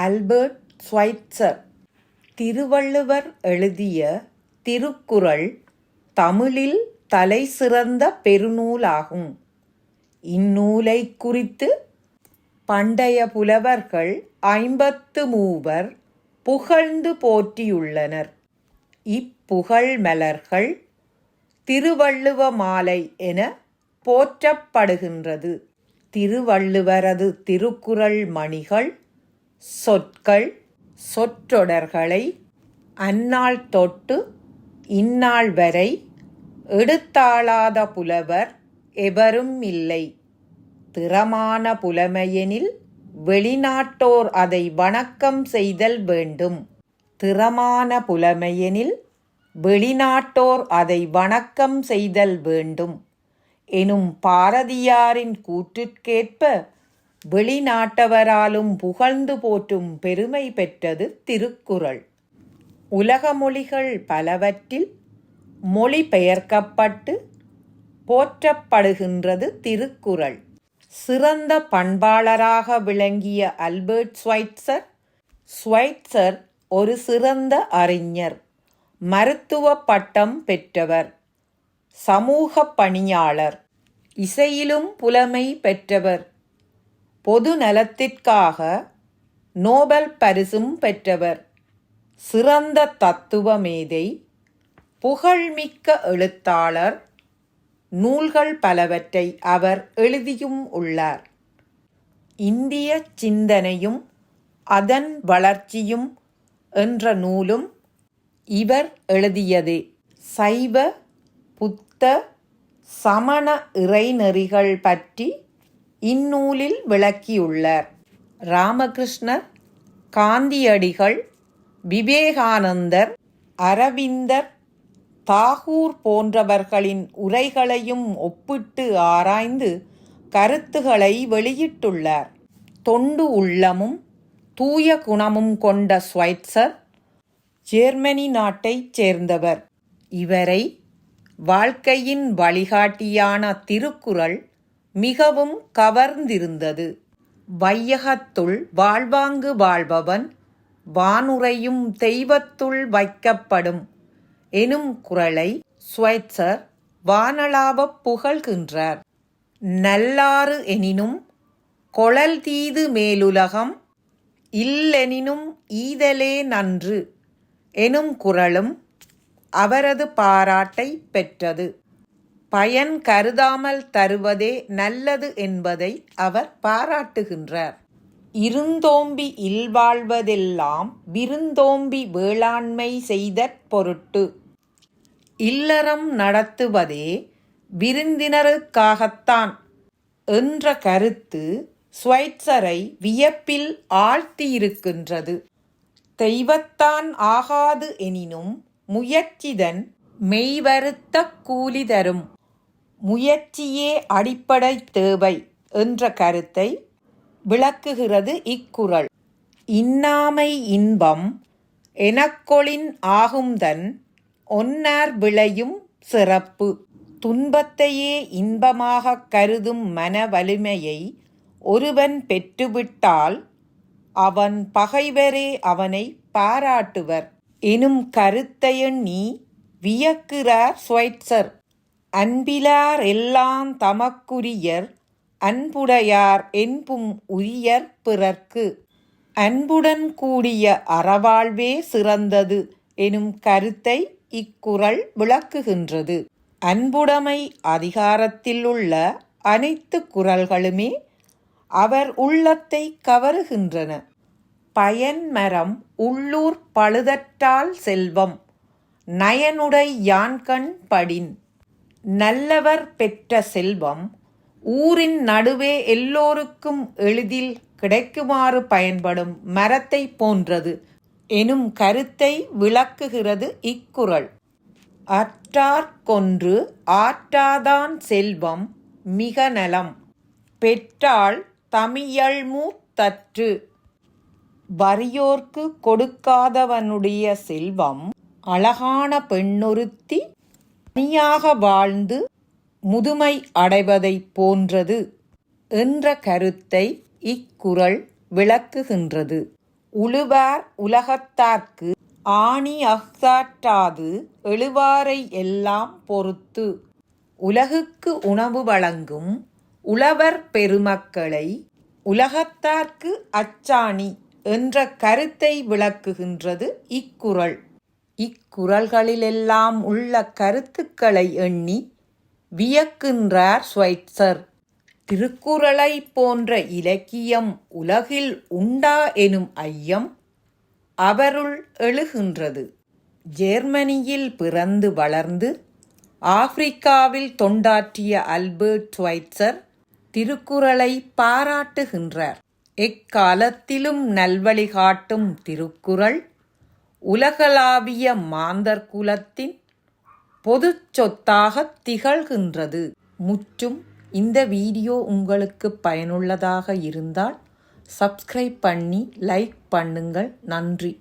Albert Schweitzer. Thiruvalluvar எழுதிய திருக்குறள் தமிழில் தலைசிறந்த பெருநூலாகும். இந்நூலை குறித்து பண்டைய புலவர்கள் ஐம்பத்து மூவர் புகழ்ந்து போற்றியுள்ளனர். இப்புகழ் மலர்கள் திருவள்ளுவ மாலை என போற்றப்படுகின்றது. திருவள்ளுவரது திருக்குறள் மணிகள் சொற்கள் சொற்றொடர்களை அந்நாள் தொட்டு இந்நாள் வரை எடுத்தாளாத புலவர் எவரும் இல்லை. திறமான புலமையெனில் வெளிநாட்டோர் அதை வணக்கம் செய்தல் வேண்டும். திறமான புலமையெனில் வெளிநாட்டோர் அதை வணக்கம் செய்தல் வேண்டும். எனும் பாரதியாரின் கூற்றிற்கேற்ப வெளிநாட்டவராலும் புகழ்ந்து போற்றும் பெருமை பெற்றது திருக்குறள். உலக மொழிகள் பலவற்றில் மொழிபெயர்க்கப்பட்டு போற்றப்படுகின்றது திருக்குறள். சிறந்த பண்பாளராக விளங்கிய அல்பர்ட் ஸ்வைட்சர் ஸ்வைட்சர் ஒரு சிறந்த அறிஞர் மருத்துவ பட்டம் பெற்றவர் சமூக பணியாளர் இசையிலும் புலமை பெற்றவர். பொது நலத்திற்காக நோபல் பரிசும் பெற்றவர். சிறந்த தத்துவ மேதை புகழ்மிக்க எழுத்தாளர் நூல்கள் பலவற்றை அவர் எழுதியும் உள்ளார். இந்திய சிந்தனையும் அதன் வளர்ச்சியும் என்ற நூலும் இவர் எழுதியது. சைவ புத்த சமண இறைநெறிகள் பற்றி இந்நூலில் விளக்கியுள்ளார். ராமகிருஷ்ணர் காந்தியடிகள் விவேகானந்தர் அரவிந்தர் தாகூர் போன்றவர்களின் உரைகளையும் ஒப்பிட்டு ஆராய்ந்து கருத்துகளை வெளியிட்டுள்ளார். தொண்டு உள்ளமும் தூய குணமும் கொண்ட ஸ்வைட்சர் ஜெர்மனி நாட்டைச் சேர்ந்தவர். இவரை வாழ்க்கையின் வழிகாட்டியான திருக்குறள் மிகவும் கவர்ந்திருந்தது. வையகத்துள் வாழ்வாங்கு வாழ்பவன் வானுரையும் தெய்வத்துள் வைக்கப்படும் எனும் குரலை ஸ்வைட்சர் வானளாவப் புகழ்கின்றார். நல்லாறு எனினும் கொழல் தீது மேலுலகம் இல்லெனினும் ஈதலே நன்று எனும் குரலும் அவரது பாராட்டை பெற்றது. பயன் கருதாமல் தருவதே நல்லது என்பதை அவர் பாராட்டுகின்றார். இருந்தோம்பி இல்வாழ்வதெல்லாம் விருந்தோம்பி வேளாண்மை செய்தற் பொருட்டு. இல்லறம் நடத்துவதே விருந்தினருக்காகத்தான் என்ற கருத்து ஸ்வைட்சரை வியப்பில் ஆழ்த்தியிருக்கின்றது. தெய்வத்தான் ஆகாது எனினும் முயற்சிதன் மெய்வருத்த கூலி தரும். முயற்சியே அடிப்படை தேவை என்ற கருத்தை விளக்குகிறது இக்குறள். இன்னாமை இன்பம் எனக்கொளின் ஆகும்தன் ஒன்னார் விளையும் சிறப்பு. துன்பத்தையே இன்பமாகக் கருதும் மன வலிமையை ஒருவன் பெற்றுவிட்டால் அவன் பகைவரே அவனை பாராட்டுவர். எனும் கருத்தையெண்ணி வியக்கிறார் ஸ்வைட்சர். அன்பிலார் எல்லாம் தமக்குரியர் அன்புடையார் என்பும் உரியர் பிறர்க்கு. அன்புடன் கூடிய அறவாழ்வே சிறந்தது எனும் கருத்தை இக்குறள் விளக்குகின்றது. அன்புடைமை அதிகாரத்தில் உள்ள அனைத்து குரல்களுமே அவர் உள்ளத்தை கவருகின்றன. பயன் மரம் உள்ளூர் பழுதற்றால் செல்வம் நயனுடை யான்கண் படின். நல்லவர் பெற்ற செல்வம் ஊரின் நடுவே எல்லோருக்கும் எளிதில் கிடைக்குமாறு பயன்படும் மரத்தை போன்றது. எனும் கருத்தை விளக்குகிறது இக்குறள். அற்றார் கொன்று ஆற்றாதான் செல்வம் மிக நலம். பெற்றால் தமியல்மூ தற்று. வறியோர்க்கு கொடுக்காதவனுடைய செல்வம் அழகான பெண்ணொருத்தி தனியாக வாழ்ந்து முதுமை அடைவதைப் போன்றது என்ற கருத்தை இக்குறள் விளக்குகின்றது. உழுவார் உலகத்தார்க்கு ஆணி அஃதாற்றாது எழுவாரை எல்லாம் பொறுத்து. உலகுக்கு உணவு வழங்கும் உழவர் பெருமக்களை உலகத்தார்க்கு அச்சாணி என்ற கருத்தை விளக்குகின்றது இக்குறள். இக்குறள்களிலெல்லாம் உள்ள கருத்துக்களை எண்ணி வியக்கின்றார் ஸ்வைட்சர். திருக்குறளை போன்ற இலக்கியம் உலகில் உண்டா எனும் ஐயம் அவருள் எழுகின்றது. ஜெர்மனியில் பிறந்து வளர்ந்து ஆப்பிரிக்காவில் தொண்டாற்றிய அல்பர்ட் ஸ்வைட்சர் திருக்குறளை பாராட்டுகின்றார். எக்காலத்திலும் நல்வழி காட்டும் திருக்குறள் உலகளாவிய மாந்தர் குலத்தின் பொது சொத்தாக திகழ்கின்றது. முற்றும் இந்த வீடியோ உங்களுக்கு பயனுள்ளதாக இருந்தால் சப்ஸ்கிரைப் பண்ணி லைக் பண்ணுங்கள். நன்றி.